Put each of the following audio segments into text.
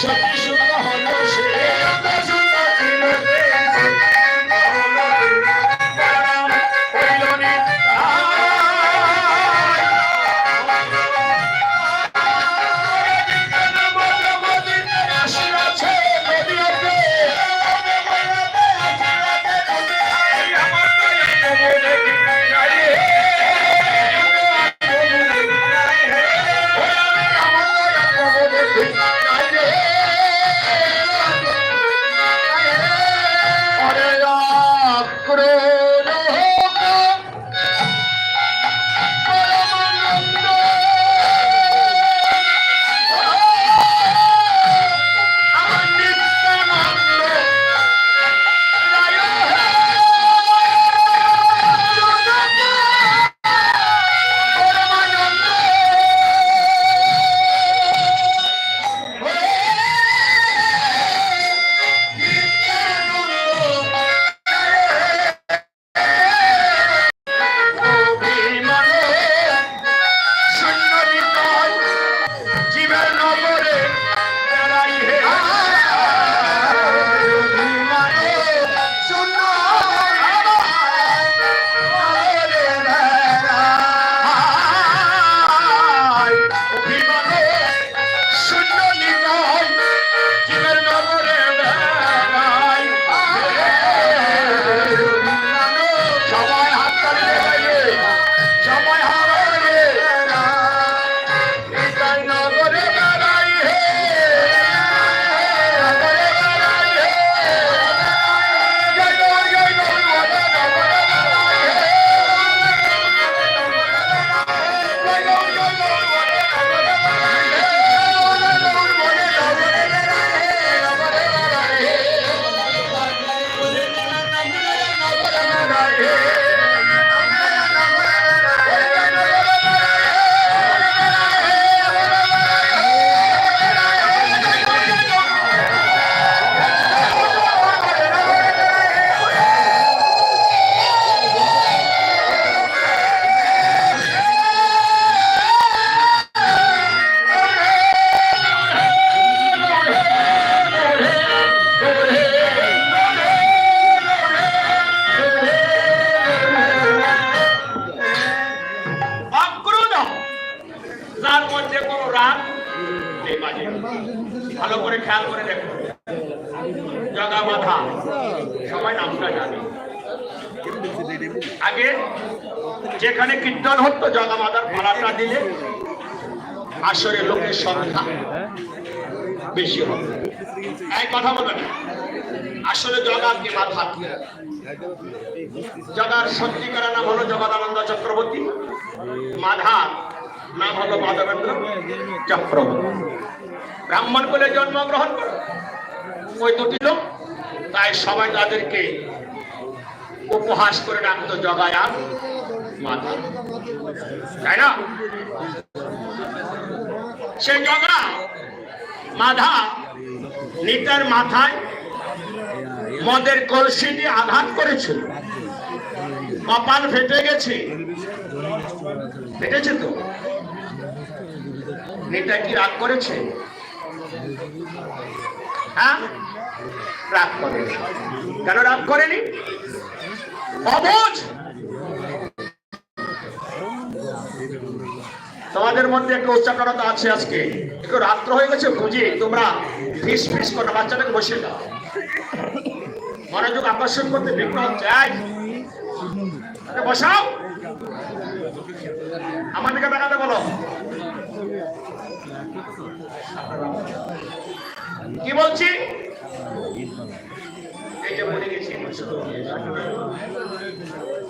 সত্যি করে যেখানে কীর্তন হতো জগা ভাড়াটা দিলে আসরে লোকের সংখ্যা বেশি হবে। এই কথা বলে না। আসলে জগা কি মাথা জগার সত্যিকার নাম হলো জগদানন্দ চক্রবর্তী। মাধার নাম হলো মাধবেন্দ্র চক্রবর্তী। ব্রাহ্মণ বলে জন্মগ্রহণ করে। ওই দুটি লোক, তাই সবাই তাদেরকে উপহাস করে ডাকতো জগায়ান। মাধা তাই না? সেই জগা, মাধা, নিতার মাথায় মদের কলসি দিয়ে আঘাত করেছিল। কপাল ফেটে গেছে। ফেটেছে তো? নেতা কি রাগ করেছে? হ্যাঁ? রাগ করেনি। কেন রাগ করেনি? অবুঝ! তোমাদের মধ্যে একটা উচ্চাকরতা আছে আজকে। একটু রাত্র হয়ে গেছে, বুঝি তোমরা ফিস ফিস করে বাচ্চাটাকে বসে দাও। মনোযোগ আকর্ষণ করতে বিঘ্ন হচ্ছে বসাও। আমার দিকে দেখাতে বলো। কি বলছি?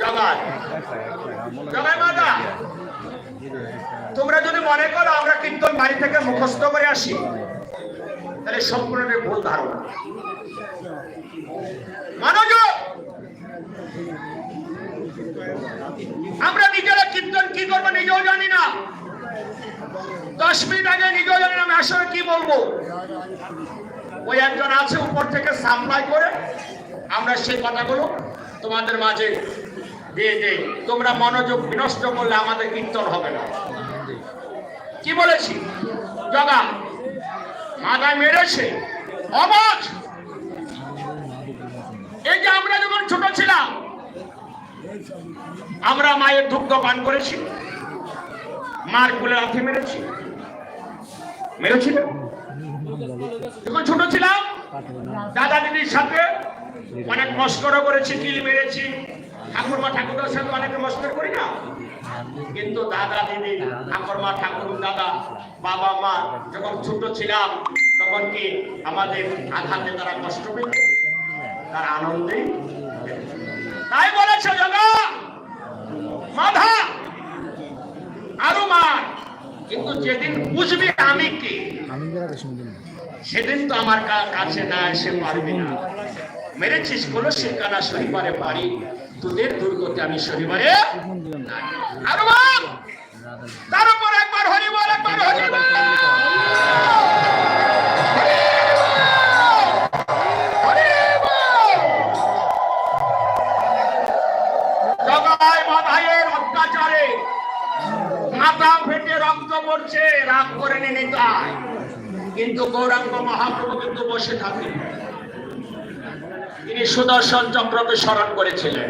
জগায় জগায় যদি মনে করো আমরা কীর্তন বাড়ি থেকে মুখস্থ করে আসি, তাহলে সম্পূর্ণ ভুল ধারণা। মনোযোগ! আমরা নিজেরা কীর্তন কি করব নিজেও জানি না। দশ মিনিট আগে নিজেও জানি না, আমি আসলে কি বলব? ওই একজন আছে উপর থেকে সাপ্লাই করে, আমরা সেই কথাগুলো তোমাদের মাঝে দিয়ে দেই। তোমরা মনোযোগ বিনষ্ট করলে আমাদের কীর্তন হবে না। কি বলেছি? জগা মাথায় মেরেছে। অবাক এই যে আমরা যখন ছোট ছিলাম, আমরা মায়ের দুগ্ধ পান করেছি। মার কুলে লাথি মেরেছি। মেরেছি? যখন ছোট ছিলাম, দাদা দিদির সাথে অনেক মস্করা করেছি কিল মেরেছি। ঠাকুরমা ঠাকুরের সাথে অনেক মস্কর করি না? কিন্তু দাদা, দিদি, ঠাকুরমা, ঠাকুর, দাদা, বাবা, মা, যখন ছোট ছিলাম, তখন কি আমাদের আঘাতে তারা কষ্ট পেত? তারা আনন্দে তাই বলেছে, জগা। মাধা আরও মার। কিন্তু যেদিন বুঝবি আমি কি, সেদিন তো আমার কাছে না এসে পারবি না। মেরেছিস কোন শিকানা শনিবারে পারি তোদের দুর্গতে আমি। আরও তার উপর একবার হরি বল, একবার হরি বল! মাথা রক্ত রাগ করে নিয়ে তাই কিন্তু গৌরাঙ্গ মহাপ্রভু কিন্তু বসে থাকেন। তিনি সুদর্শন চক্রকে স্মরণ করেছিলেন।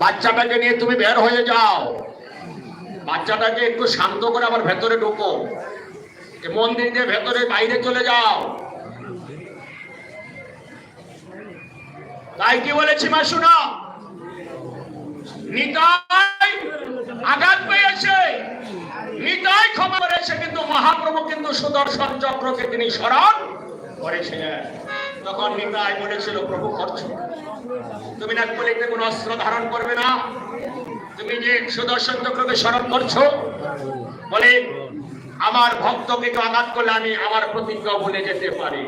বাচ্চাটাকে নিয়ে তুমি বের হয়ে যাও। বাচ্চাটাকে একটু শান্ত করে আবার ভেতরে ঢুকো। মন্দির দিয়ে ভেতরে বাইরে চলে যাও। তাই কি বলেছি মা, শোনা। নিতাই আঘাত পেয়েছে। নিতাই ক্ষমা করেছে, কিন্তু মহাপ্রভু কিন্তু সুদর্শন চক্রকে তিনি স্মরণ করেছিলেন। তখন নিতাই বলেছিল, প্রভু, করছ? তুমি না কলিতে কোন অস্ত্র ধারণ করবে না। তুমি যে সুদর্শন চক্রকে স্মরণ করছ, বলে আমার ভক্তকে কেউ আঘাত করলে আমি আমার প্রতিজ্ঞা বলে যেতে পারি।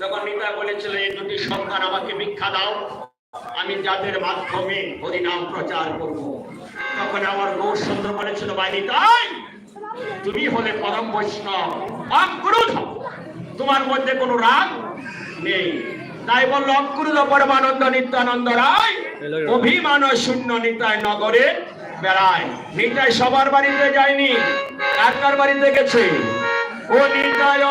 তখন নিতাই বলেছিল, এই দুটি সন্তান আমাকে ভিক্ষা দাও, আমি যাদের মাধ্যমে হরিনাম প্রচার করব। তখন আমার গৌর সুন্দর বলেছিল বাইরে তাই তুমি হলে পরম বৈষ্ণব তোমার মধ্যে কোনো রাগ নেই। তাই বলল অক্রুত পরমানন্দ নিত্যানন্দ রায় অভিমান শূন্য নিতায় নগরে বেড়ায়। নিতাই সবার বাড়িতে যায়নি একটার বাড়িতে গেছে। ও নিতাই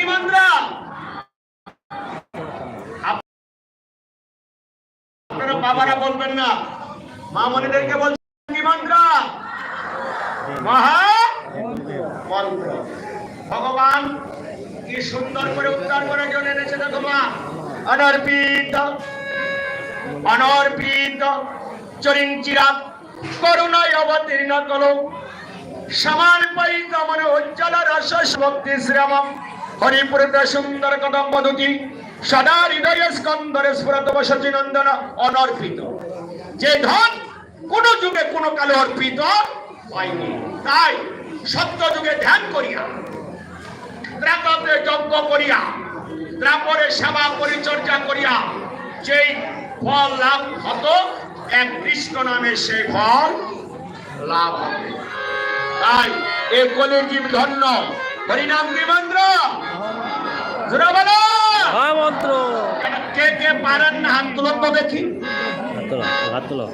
কি আপনারা বাবারা বলবেন না। মা মনিদেরকে বলছেন, কি মহা ভগবান, কি সুন্দর করে উদ্ধার করার জন্য এনেছে দেখো মা। অনর্পিত অনর্পিত চরিঞ্চিরাত করুণায় অবতীর্ণ কলো সমার্পিত মনে উজ্জ্বল রস ভক্তি শ্রম হরিপুরত সুন্দর কদম বদতি সদা হৃদয় স্কন্দরে স্ফুরত বসতি নন্দন অনর্পিত। যে ধন কোন যুগে কোন কালে অর্পিত হয়নি। তাই সত্য যুগে ধ্যান করিয়া ত্রাততে যজ্ঞ করিয়া, ত্রাপরে সেবা পরিচর্যা করিয়া, যেই ফল লাভ হতো, এক কৃষ্ণ নামে সে ফল লাভ হবে। তাই এ কলির জীব ধন্য হরিনাম কি মন্ত্র? জোরে বলো। হ্যাঁ মন্ত্র। কে কে পারেন না হাত তুলন তো দেখি। হাত তোলো তোলো।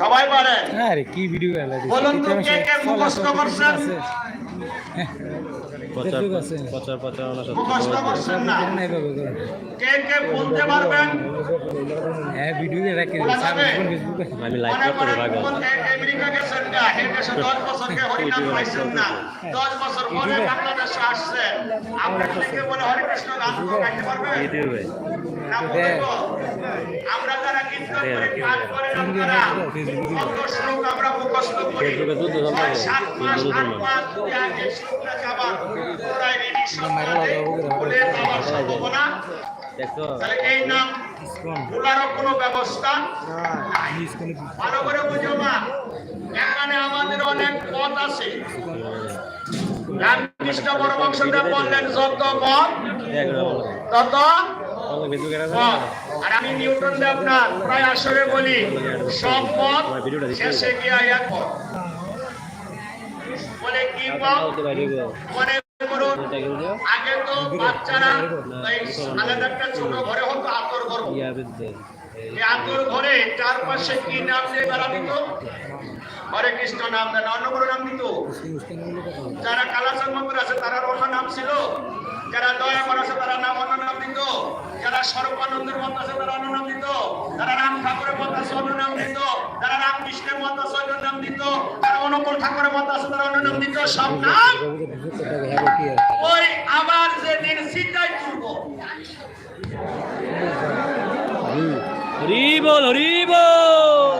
সবাই পারে। আরে কি ভিডিও এলা? বলুন তো কে কে মুখস্থ করছেন? আছে। প্রচার প্রচার মুখস্থ করছেন না। কে কে বলতে পারবেন? হ্যাঁ ভিডিও? আমি লাইভ মনে করে না, দেশে দশ বছরকে হরিনাম পাইছেন না। দশ বছর পরে বাংলাদেশে আসছে। আমরা থেকে বলে হরে গান গাইতে পারবেন? না বলব? আমরা যারা কীর্তন করি, পাঠ করি, আপনারা কত শ্লোক আমরা মুখস্থ করি। সাত মাস, আট মাস যদি আগে শ্লোকটা যাবার পুরাই ready সকালে বলে যাওয়ার সম্ভাবনা। তাহলে এই নাম ভুলারও কোনো ব্যবস্থা ভালো করে বুঝো মা এখানে আমাদের অনেক পথ আছে। রামকৃষ্ণ পরমহংসদেব বললেন যত মত তত আর আমি নিউটন দেব প্রায় আসরে বলি সব পথ শেষে গিয়া এক পথ। বলে কি পথ? করুন দিয়ে যারা কালাচার মন্দির আছে, তারা অন্য নাম ছিল। যারা দয়াকর আছে, তারা নাম অন্য নাম দিত। যারা সর্বানন্দের মত আছে, তারা অন্য নাম দিত। যারা রাম ঠাকুরের মত আছে, অন্য নাম দিত। যারা রাম কৃষ্ণের মত আছে, অন্য নাম দিত। অনুকূল ঠাকুরের মত নাম সব নাম? ওই আবার যেদিন সিদ্ধাই তুলব হরি বল হরি বল।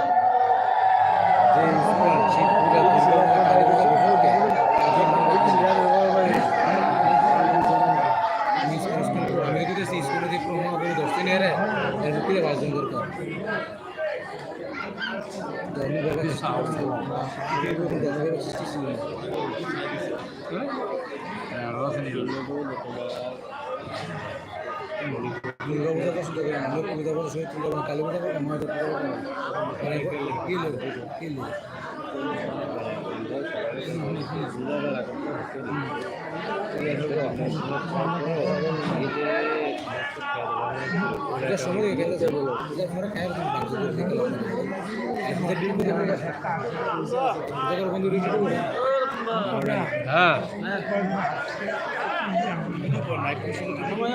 আমি তো স্কুলে ডিপ্লোমা করে দশ দিন এর এর বাজন দরকার। দুর্গা পূজা পছন্দ করি না লক্ষ্মী পূজা পছন্দ করি না কালী পূজা করি না মহাদেব পূজা করি না কি লোক কি লোক এটা সময় গেল যাব এটা আমরা খায়ের জন্য বাধ্য করে গেলাম এখন ডিল করে আমরা এটা বন্ধু রিভিউ করে হ্যাঁ। সময়